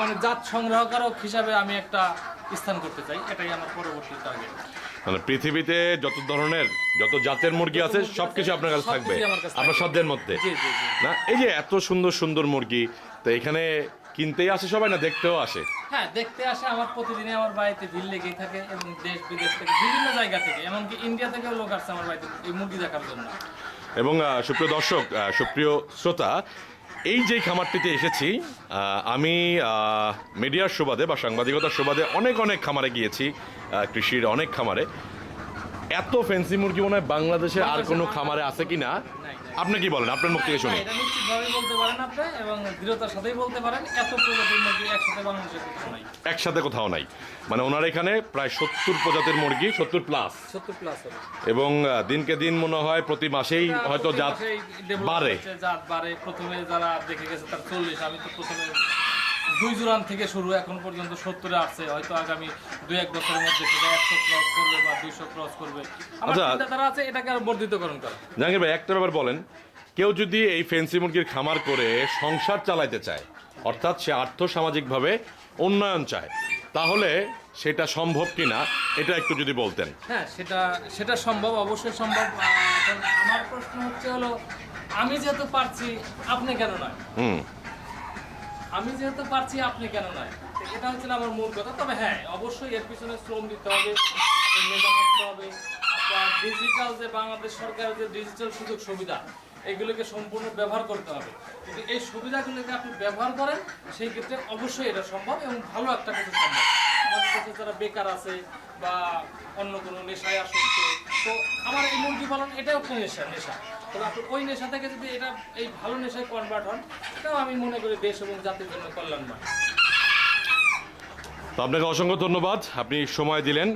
মানে জাত সংগ্রহকারক হিসাবে আমি একটা স্থান করতে চাই এটাই আমার পরবর্তী টার্গেট মানে পৃথিবীতে যত ধরনের যত জাতের মুরগি আছে সবকিছু আপনার কাছে থাকবে। আপনার সাধ্যের মধ্যে। না এই যে এত সুন্দর সুন্দর মুরগি তো এখানে কিনতেই আসে সবাই না দেখতেও আসে? হ্যাঁ দেখতে আসে আমার প্রতিদিনই আমার বাড়িতে ভিড় লেগেই থাকে এবং দেশ বিদেশ থেকে বিভিন্ন জায়গা থেকে এমনকি ইন্ডিয়া থেকেও লোক আসছে আমার বাড়িতে এই মুরগি দেখার জন্য। এবং সুপ্রিয় দর্শক সুপ্রিয় শ্রোতা এই যে খামারটিতে এসেছি আমি মিডিয়ার সুবাদে বা সাংবাদিকতার সুবাদে অনেক অনেক খামারে গিয়েছি কৃষির অনেক খামারে এত ফেন্সি মুরগি মনে হয় বাংলাদেশে আর কোনো খামারে আছে কি না। আপনি কি বলেন? আপনার মুখ থেকে শুনে। এটা নিশ্চিতভাবেই বলতে পারেন আপনি এবং দৃঢ়তার সাথেই বলতে পারেন এত প্রজাতির মুরগি একসাথে বাংলাদেশে কোথাও নাই। একসাথে কোথাও নাই। মানে ওনার এখানে প্রায় সত্তর প্রজাতির মুরগি সত্তর প্লাস সত্তর প্লাস এবং আহ, দিনকে দিন মনে হয় প্রতি মাসেই হয়তো জাত বাড়ে। জাত বাড়ে। প্রথমে যারা দেখে গেছে তার চল্লিশ আমি তো প্রথমে দুই জোরান থেকে শুরু এখন পর্যন্ত সত্তরে আসছে হয়তো আগামী দুই এক বছরের মধ্যে সেটা একশো ক্রস করবে বা দুইশো ক্রস করবে। আমার আচ্ছা। চিন্তাধারা আছে এটাকে আরও বর্ধিতকরণ করা জাহাঙ্গীর ভাই একটা ব্যাপার বলেন কেউ যদি এই ফেন্সি মুরগির খামার করে সংসার চালাইতে চায় অর্থাৎ সে আর্থ সামাজিকভাবে উন্নয়ন চায় তাহলে সেটা সম্ভব কিনা এটা একটু যদি বলতেন। হ্যাঁ সেটা সেটা সম্ভব অবশ্যই সম্ভব। আমার প্রশ্ন হচ্ছে হলো আমি যেহেতু পারছি আপনি কেন নয়? হুম। আমি যেহেতু পারছি, আপনি কেন নয়? এটা হচ্ছে আমার মূল কথা। তবে হ্যাঁ অবশ্যই এর পিছনে শ্রম দিতে হবে ডিজিটাল যে বাংলাদেশ সরকারের যে ডিজিটাল সুযোগ সুবিধা, এগুলোকে সম্পূর্ণ ব্যবহার করতে হবে। কিন্তু এই সুবিধাগুলোকে আপনি ব্যবহার করেন, সেই ক্ষেত্রে অবশ্যই এটা সম্ভব এবং ভালো একটা কিছু সম্ভব। আমাদের যারা বেকার আছে বা অন্য কোনো নেশায় আসক্ত, তো আমার এই মুরগি পালন এটাও একটা নেশা নেশা। তবে আপনি ওই নেশা থেকে যদি এটা, এই ভালো নেশায় কনভার্ট হন, এটাও আমি মনে করি দেশ এবং জাতির জন্য কল্যাণময়। তো আপনাকে অসংখ্য ধন্যবাদ। আপনি সময় দিলেন।